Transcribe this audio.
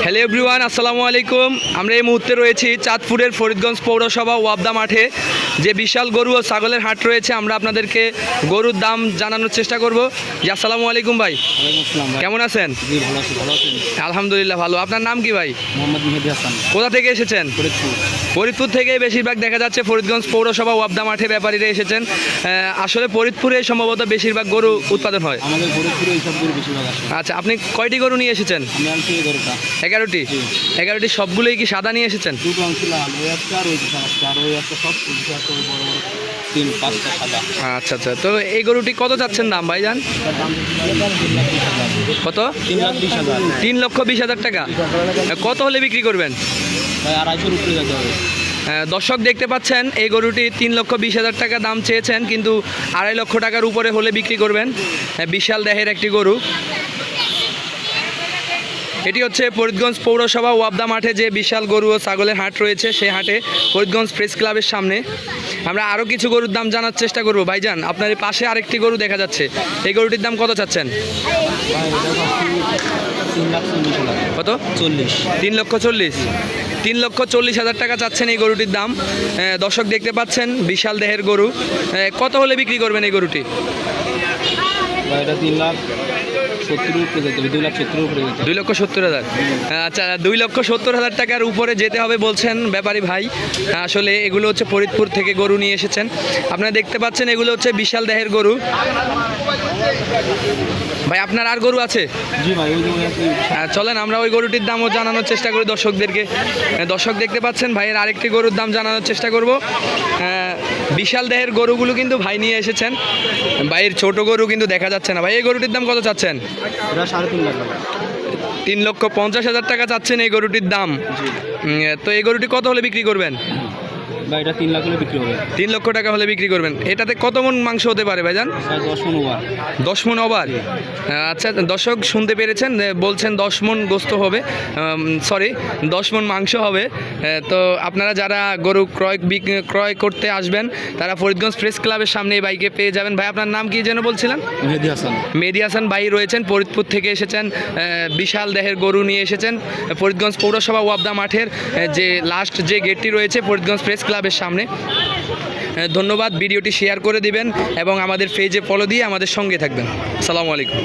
Hello everyone আসসালামু আলাইকুম। আমরা এই মুহূর্তে রয়েছি চাঁদপুরের ফরিদগঞ্জ পৌরসভা ওয়াবদা মাঠে। যে বিশাল গরু ও ছাগলের হাট রয়েছে আমরা আপনাদেরকে গরুর দাম জানানোর চেষ্টা করব। আসসালামু আলাইকুম ভাই। কেমন আছেন? আলহামদুলিল্লাহ ভালো। আপনার নাম কি ভাই? মোহাম্মদ মেহেদি হাসান। কোথা থেকে এসেছেন? ফরিদপুর। ফরিদপুর থেকে বেশিরভাগ দেখা যাচ্ছে। ফরিদগঞ্জ পৌরসভা ওয়াবদা মাঠে ব্যাপারীরা এসেছেন। আসলে ফরিদপুরে সম্ভবত বেশিরভাগ গরু উৎপাদন হয়। আমাদের ফরিদপুরে এইসব গরু বেশিরভাগ আসে। আচ্ছা আপনি কয়টি গরু নিয়ে এসেছেন? আমি আনছি এই এগারোটি? এগারোটি সবগুলোই কি সাদা নিয়ে এসেছেন? দুটো আনছি লাল ওই একটা আর ওই দুটো আর ওই একটা সব ওই দুটো একটা ওই বড় বড় তিন পাঁচটা সাদা। আচ্ছা আচ্ছা। তো এই গরুটি কত চাচ্ছেন দাম বিশ হাজার। কত তিন লক্ষ বিশ হাজার টাকা। কত হলে বিক্রি করবেন? ভাই আড়াইশোর উপরে যেতে হবে। দর্শক দেখতে পাচ্ছেন এই গরুটি তিন লক্ষ বিশ হাজার টাকা দাম চেয়েছেন কিন্তু আড়াই লক্ষ টাকার উপরে হলে বিক্রি করবেন। আহ, বিশাল দেহের একটি গরু। এটি হচ্ছে ফরিদগঞ্জ পৌরসভা ওয়াবদা মাঠে যে বিশাল গরু ও ছাগলের হাট রয়েছে সেই হাটে ফরিদগঞ্জ প্রেস ক্লাবের সামনে। আমরা আরও কিছু গরুর দাম জানার চেষ্টা করব। ভাইজান আপনার পাশে আরেকটি গরু দেখা যাচ্ছে। এই গরুটির দাম কত চাচ্ছেন? কত? চল্লিশ। তিন লক্ষ চল্লিশ। তিন লক্ষ চল্লিশ হাজার টাকা চাচ্ছেন এই গরুটির দাম। দর্শক দেখতে পাচ্ছেন, বিশাল দেহের গরু। কত হলে বিক্রি করবেন এই গরুটি? তিন লাখ। সত্তর দুই লাখ সত্তর উপরে দুই লক্ষ সত্তর হাজার। আচ্ছা দুই লক্ষ সত্তর হাজার টাকার উপরে যেতে হবে বলছেন ব্যাপারী ভাই। আসলে এগুলো হচ্ছে ফরিদপুর থেকে গরু নিয়ে এসেছেন। আপনারা দেখতে পাচ্ছেন এগুলো হচ্ছে বিশাল দেহের গরু। ভাই আপনার আর গরু আছে? হ্যাঁ, চলেন আমরা ওই গরুটির দামও জানানোর চেষ্টা করি দর্শকদেরকে। দর্শক দেখতে পাচ্ছেন ভাইয়ের আরেকটি গরুর দাম জানানোর চেষ্টা করব। আহ, বিশাল দেহের গরুগুলো কিন্তু ভাই নিয়ে এসেছেন। ভাইয়ের ছোট গরু কিন্তু দেখা যাচ্ছে না। ভাই এই গরুটির দাম কত চাচ্ছেন? তিন লাখ টাকা। তিন লক্ষ পঞ্চাশ হাজার টাকা চাচ্ছেন এই গরুটির দাম। তো এই গরুটি কত হলে বিক্রি করবেন? বা এটা তিন লাখ হলে বিক্রি হবে। তিন লক্ষ টাকা হলে বিক্রি করবেন। এটাতে কত মন মাংস হতে পারে ভাইজান? দশ মন ওভার। দশ মন ওভার? আচ্ছা দর্শক শুনতে পেরেছেন বলছেন দশ মন গোস্ত হবে সরি দশ মন মাংস হবে। তো আপনারা যারা গরু ক্রয় ক্রয় করতে আসবেন তারা ফরিদগঞ্জ প্রেস ক্লাবের সামনে এই বাইকে পেয়ে যাবেন। ভাই আপনার নাম কি যেন বলছিলেন? মেহেদি হাসান। মেহেদি হাসান ভাই রয়েছেন ফরিদপুর থেকে এসেছেন বিশাল দেহের গরু নিয়ে এসেছেন ফরিদগঞ্জ পৌরসভা ওয়াবদা মাঠের যে লাস্ট যে গেটটি রয়েছে ফরিদগঞ্জ প্রেস ক্লাবের সামনে। ধন্যবাদ, ভিডিওটি শেয়ার করে দিবেন এবং আমাদের পেজে ফলো দিয়ে আমাদের সঙ্গে থাকবেন। সালামু আলাইকুম।